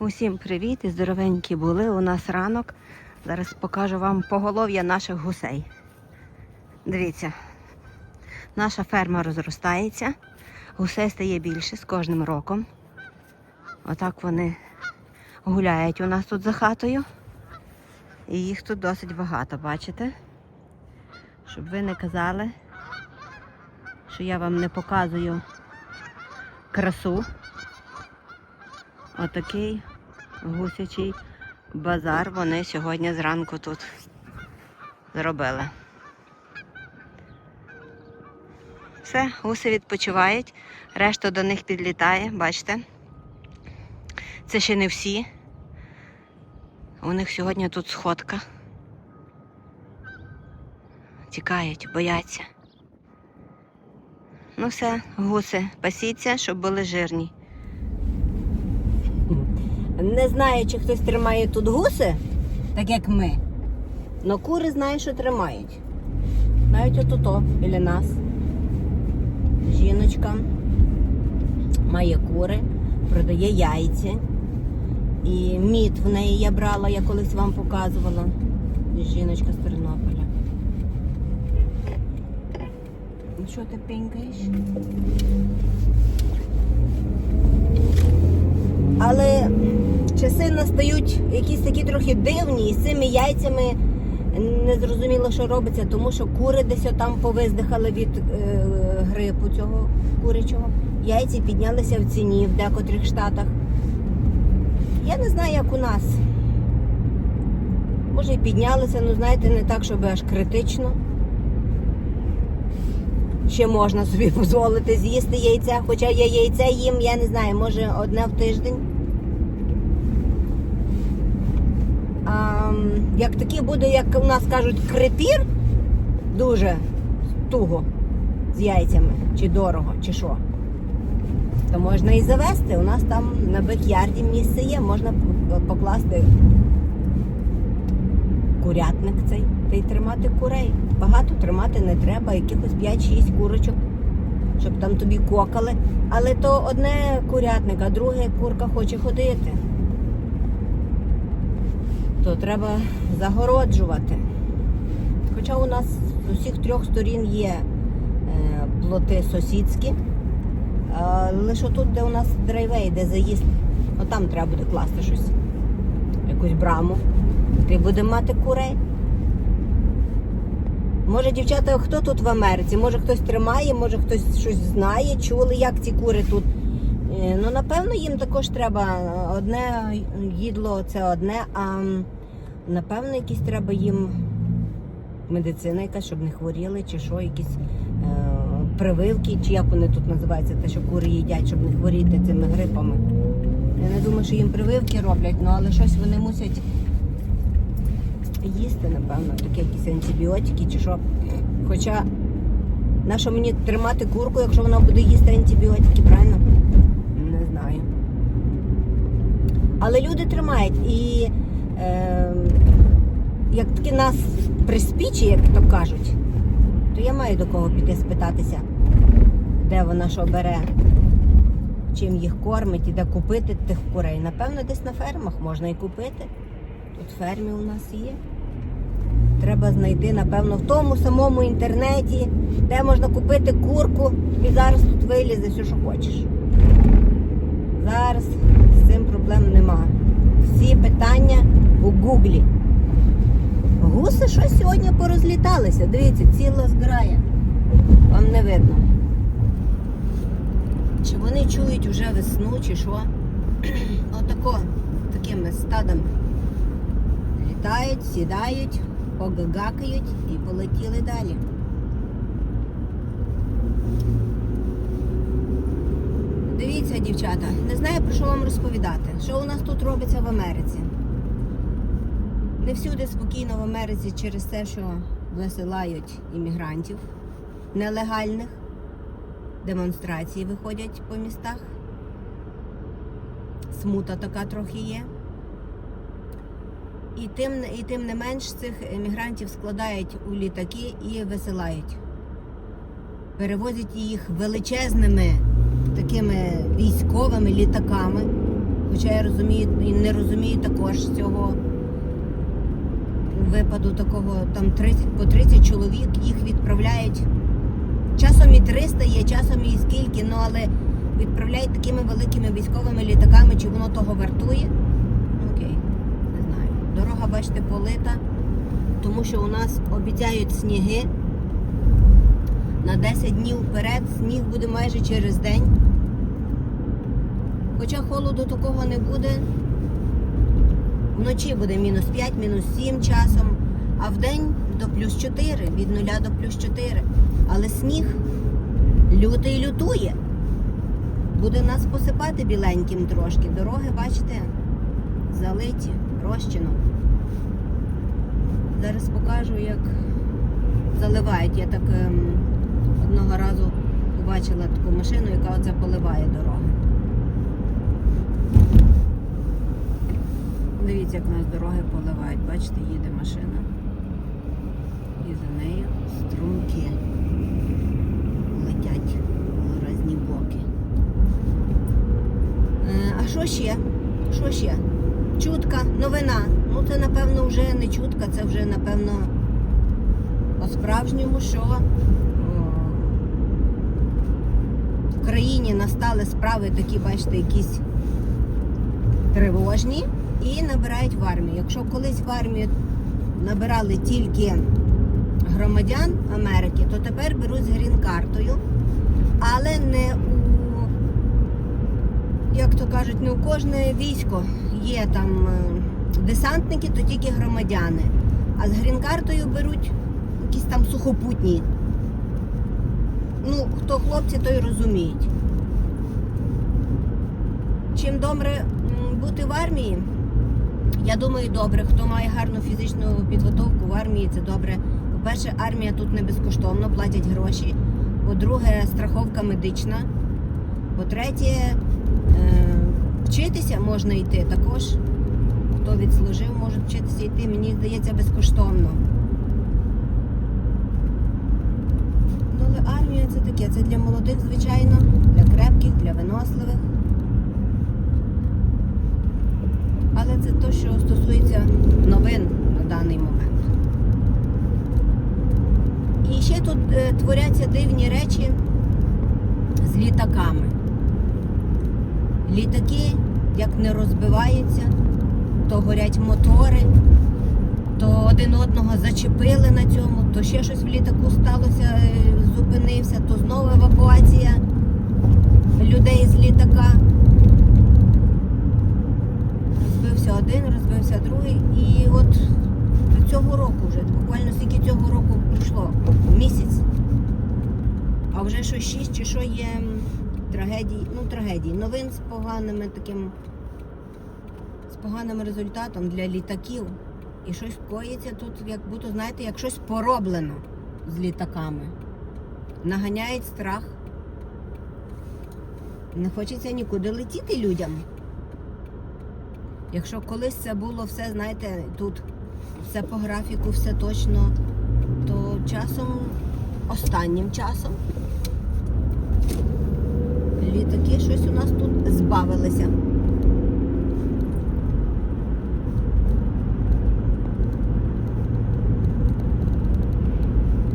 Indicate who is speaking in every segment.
Speaker 1: Усім привіт і здоровенькі були. У нас ранок. Зараз покажу вам поголов'я наших гусей. Дивіться, наша ферма розростається, гусей стає більше з кожним роком. Отак вони гуляють у нас тут за хатою. І їх тут досить багато, бачите? Щоб ви не казали, що я вам не показую красу. Отакий гусячий базар вони сьогодні зранку тут зробили. Все, гуси відпочивають, решта до них підлітає, бачите? Це ще не всі. У них сьогодні тут сходка. Тікають, бояться. Ну все, гуси, пасіться, щоб були жирні. Не знаю, чи хтось тримає тут гуси, так як ми. Но кури знаю, що тримають. Навіть отуто біля нас. Жіночка має кури, продає яйці. І мід в неї я брала, я колись вам показувала. Жіночка з Тернополя. Ну, Що ти пінькаєш? Але часи настають якісь такі трохи дивні, і з цими яйцями не зрозуміло, що робиться, тому що кури десь там повиздихали від е, грипу цього курячого. Яйці піднялися в ціні в декотрих штатах. Я не знаю, як у нас. Може і піднялися, ну знаєте, не так, щоб аж критично. Ще можна собі дозволити з'їсти яйця, хоча я яйця їм, я не знаю, може одне в тиждень. А, як такі буде, як у нас кажуть, крепір, дуже туго з яйцями, чи дорого, чи що, то можна і завести. У нас там на бек-ярді місце є, можна покласти курятник цей та й тримати курей. Багато тримати не треба, якихось 5-6 курочок, щоб там тобі кокали. Але то одне курятник, а друге курка хоче ходити. То треба загороджувати. Хоча у нас з усіх трьох сторін є е, плоти сусідські. Лише тут, де у нас драйвей, де заїзд, от там треба буде класти щось, якусь браму. Ти будемо мати курей. Може, дівчата, хто тут в Америці? Може хтось тримає, може хтось щось знає, чули, як ці кури тут. Е, Ну, напевно, їм також треба одне їдло, це одне, а напевно, якісь треба їм медицина якась, щоб не хворіли, чи що, якісь е, прививки, чи як вони тут називаються, те, що кури їдять, щоб не хворіти цими грипами. Я не думаю, що їм прививки роблять, ну але щось вони мусять їсти, напевно, такі якісь антибіотики чи що. Хоча, на що мені тримати курку, якщо вона буде їсти антибіотики, правильно? Не знаю. Але люди тримають і е, як таки нас приспічі, як то кажуть, то я маю до кого піти спитатися, де вона що бере, чим їх кормить і де купити тих курей. Напевно, десь на фермах можна і купити. Тут фермі у нас є. Треба знайти, напевно, в тому самому інтернеті, де можна купити курку, і зараз тут вилізе все, що хочеш. Зараз з цим проблем нема. Всі питання у гуглі. Гуси щось сьогодні порозліталися. Дивіться, ціла зграя. Вам не видно. Чи вони чують вже весну, чи що? Отако, такими стадами. Літають, сідають, погагакають і полетіли далі. Дивіться, дівчата, не знаю про що вам розповідати. Що у нас тут робиться в Америці? Не всюди спокійно в Америці через те, що висилають іммігрантів нелегальних. Демонстрації виходять по містах. Смута така трохи є. І тим, і тим не менш цих емігрантів складають у літаки і висилають. Перевозять їх величезними такими військовими літаками Хоча я розумію і не розумію також цього випаду такого там 30 по 30 чоловік їх відправляють. Часом і 300 є, часом і скільки, ну але відправляють такими великими військовими літаками, чи воно того вартує? Ну, Окей, не знаю. Дорога, бачите, полита, тому що у нас обіцяють сніги. На 10 днів вперед сніг буде майже через день. Хоча холоду такого не буде. Вночі буде мінус 5, мінус 7 часом, а в день до плюс 4, від 0 до плюс 4. Але сніг лютий лютує. Буде нас посипати біленьким трошки. Дороги, бачите, залиті, розчином. Зараз покажу, як заливають. Я так ем, одного разу побачила таку машину, яка оце поливає дорогу. Дивіться, як у нас дороги поливають. Бачите, їде машина. І за нею струмки летять у різні боки. Е, А що ще? Що ще? Чутка, новина. Ну це напевно вже не чутка, це вже напевно по-справжньому, що в країні настали справи такі, бачите, якісь тривожні і набирають в армію. Якщо колись в армію набирали тільки громадян Америки, то тепер беруть з грін-картою, але не у, як то кажуть, не у кожне військо є там е, десантники, то тільки громадяни. А з грін-картою беруть якісь там сухопутні. Ну, хто хлопці, той розуміють. Чим добре бути в армії, я думаю, добре. Хто має гарну фізичну підготовку в армії, це добре. По-перше, армія тут не безкоштовно, платять гроші. По-друге, страховка медична. По-третє, е, вчитися можна йти також. Хто відслужив, може вчитися йти, мені здається, безкоштовно. Ну, але армія це таке, це для молодих, звичайно, для крепких, для виносливих. Але це те, що стосується новин на даний момент. І ще тут е, творяться дивні речі з літаками. Літаки як не розбиваються, то горять мотори, то один одного зачепили на цьому, то ще щось в літаку сталося, е, зупинився, то знову евакуація людей з літака. Розбився один, розбився другий. І от до цього року вже, буквально скільки цього року пройшло, місяць. А вже що 6 чи що є трагедій, ну трагедій, новин з поганими таким, з поганим результатом для літаків. І щось коїться тут, як будто, знаєте, як щось пороблено з літаками. Наганяють страх. Не хочеться нікуди летіти людям. Якщо колись це було все, знаєте, тут все по графіку, все точно, то часом, останнім часом, літаки щось у нас тут збавилися.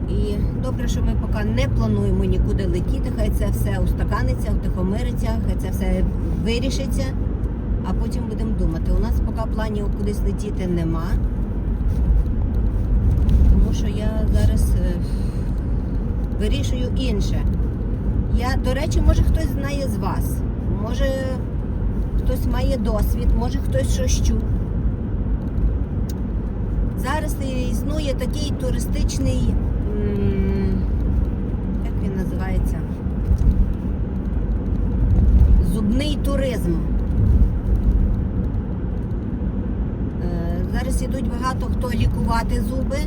Speaker 1: І добре, що ми поки не плануємо нікуди летіти, хай це все устаканиться, втихомириться, хай це все вирішиться, а потім будемо думати. У нас поки планів кудись летіти нема. Тому що я зараз е, вирішую інше. Я, до речі, може хтось знає з вас. Може хтось має досвід, може хтось щось чув. Зараз існує такий туристичний, як він називається? Зубний туризм. Е, Зараз ідуть багато хто лікувати зуби,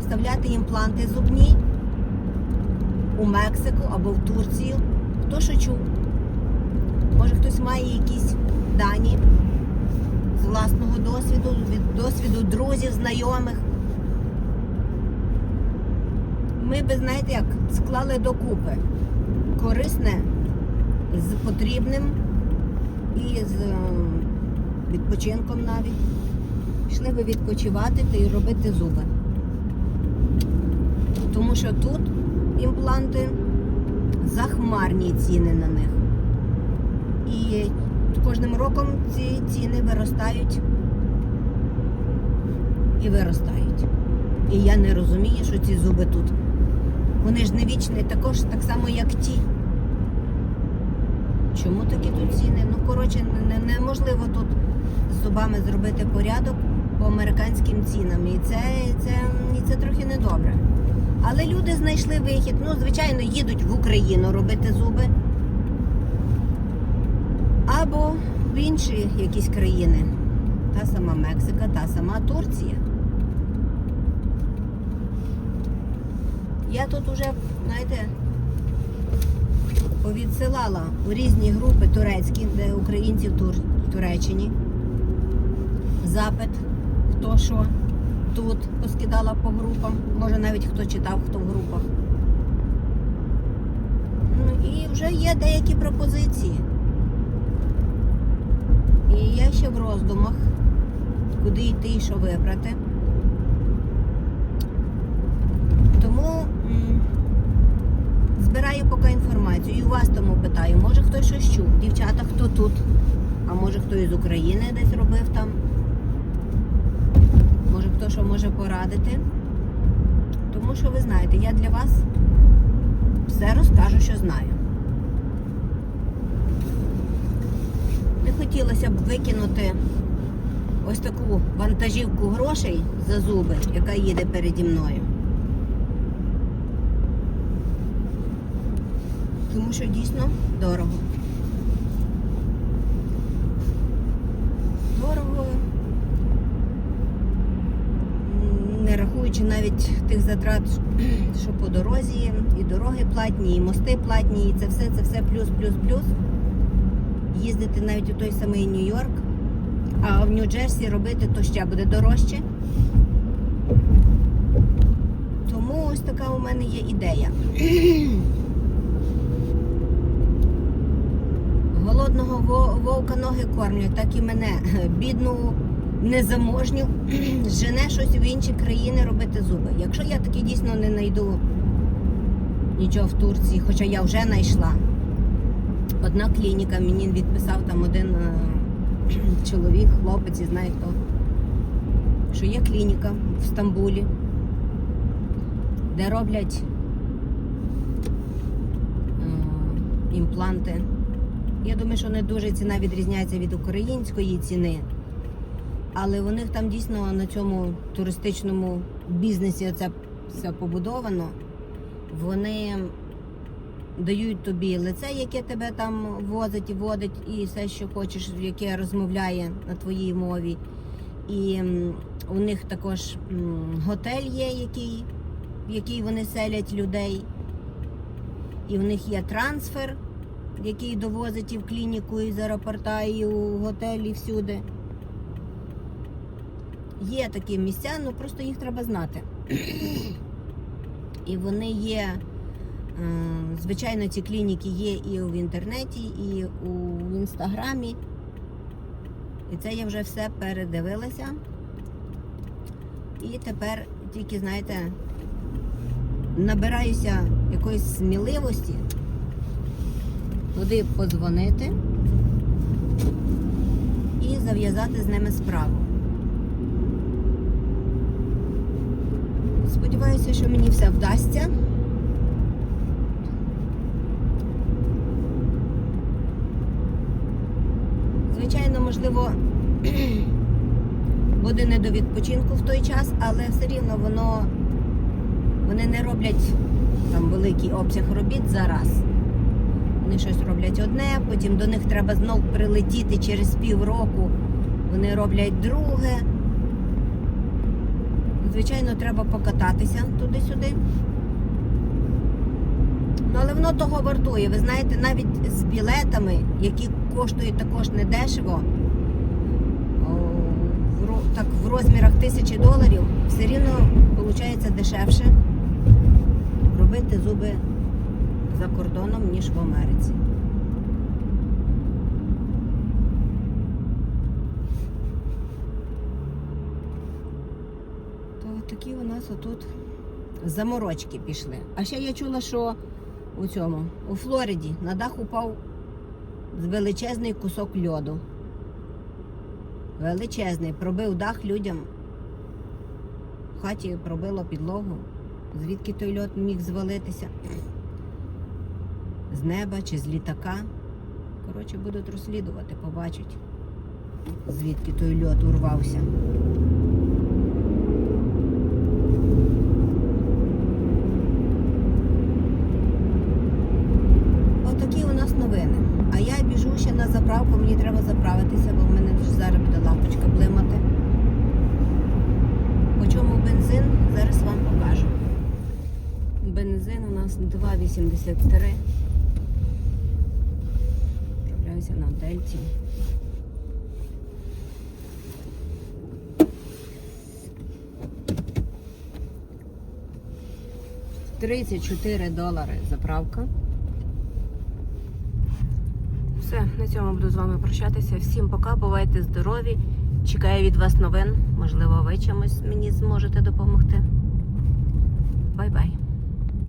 Speaker 1: вставляти імпланти зубні у Мексику або в Турцію. Хто що чув? Може хтось має якісь дані з власного досвіду, від досвіду друзів, знайомих. Ми би, знаєте, як склали докупи корисне з потрібним і з е, відпочинком навіть. Пішли би відпочивати та й робити зуби. Тому що тут імпланти захмарні ціни на них. І кожним роком ці ціни виростають і виростають. І я не розумію, що ці зуби тут. Вони ж не вічні, також так само, як ті. Чому такі тут ціни? Ну, коротше, не- не- неможливо тут з зубами зробити порядок по американським цінам. І це, це, і це трохи недобре. Але люди знайшли вихід. Ну, звичайно, їдуть в Україну робити зуби. Або в інші якісь країни. Та сама Мексика, та сама Турція. Я тут уже, знаєте, повідсилала у різні групи турецькі, де українці в Тур... в Туреччині. Запит, хто що тут поскидала по групам. Може навіть хто читав, хто в групах. Ну і вже є деякі пропозиції. І я ще в роздумах, куди йти і що вибрати. Тому збираю поки інформацію. І у вас тому питаю, може хтось щось чув. Дівчата, хто тут? А може хто із України десь робив там? Що може порадити? Тому що ви знаєте, я для вас все розкажу, що знаю. Не хотілося б викинути ось таку вантажівку грошей за зуби, яка їде переді мною. Тому що дійсно. Дорого. Не навіть тих затрат, що по дорозі, і дороги платні, і мости платні, і це все, це все плюс, плюс, плюс. Їздити навіть у той самий Нью-Йорк, а в Нью-Джерсі робити то ще буде дорожче. Тому ось така у мене є ідея. Голодного вовка ноги кормлять, так і мене, бідну, незаможню, жене щось в інші країни робити зуби. Якщо я таки дійсно не знайду нічого в Турції, хоча я вже знайшла. Одна клініка, мені відписав там один е, чоловік, хлопець, і знає хто, що є клініка в Стамбулі, де роблять е, імпланти. Я думаю, що не дуже ціна відрізняється від української ціни. Але у них там дійсно на цьому туристичному бізнесі це все побудовано. Вони дають тобі лице, яке тебе там возить і водить, і все, що хочеш, яке розмовляє на твоїй мові. І у них також готель є, який, в який вони селять людей. І в них є трансфер, який довозить і в клініку, і з аеропорта, і у готелі, і всюди. Є такі місця, ну просто їх треба знати. І вони є, е, звичайно, ці клініки є і в інтернеті, і у інстаграмі. І це я вже все передивилася. І тепер тільки, знаєте, набираюся якоїсь сміливості туди подзвонити і зав'язати з ними справу. Сподіваюся, що мені все вдасться. Звичайно, можливо, буде не до відпочинку в той час, але все рівно воно вони не роблять там великий обсяг робіт зараз. Вони щось роблять одне, потім до них треба знов прилетіти через півроку. Вони роблять друге. Звичайно, треба покататися туди-сюди. Ну, але воно того вартує. Ви знаєте, навіть з білетами, які коштують також недешево, так в розмірах тисячі доларів, все рівно виходить дешевше робити зуби за кордоном, ніж в Америці. Отакі у нас отут заморочки пішли. А ще я чула, що у цьому, у Флориді на дах упав величезний кусок льоду. Величезний. Пробив дах людям. В хаті пробило підлогу. Звідки той льод міг звалитися? З неба чи з літака. Коротше, будуть розслідувати, побачать, звідки той льод урвався. Отакі у нас новини. А я біжу ще на заправку, мені треба заправитися, бо в мене вже зараз буде лампочка блимати. По чому бензин? Зараз вам покажу. Бензин у нас 2,83. Відправляюся на дельті. Тридцять чотири долари заправка. Все, на цьому буду з вами прощатися. Всім пока, бувайте здорові. Чекаю від вас новин. Можливо, ви чимось мені зможете допомогти. Бай-бай.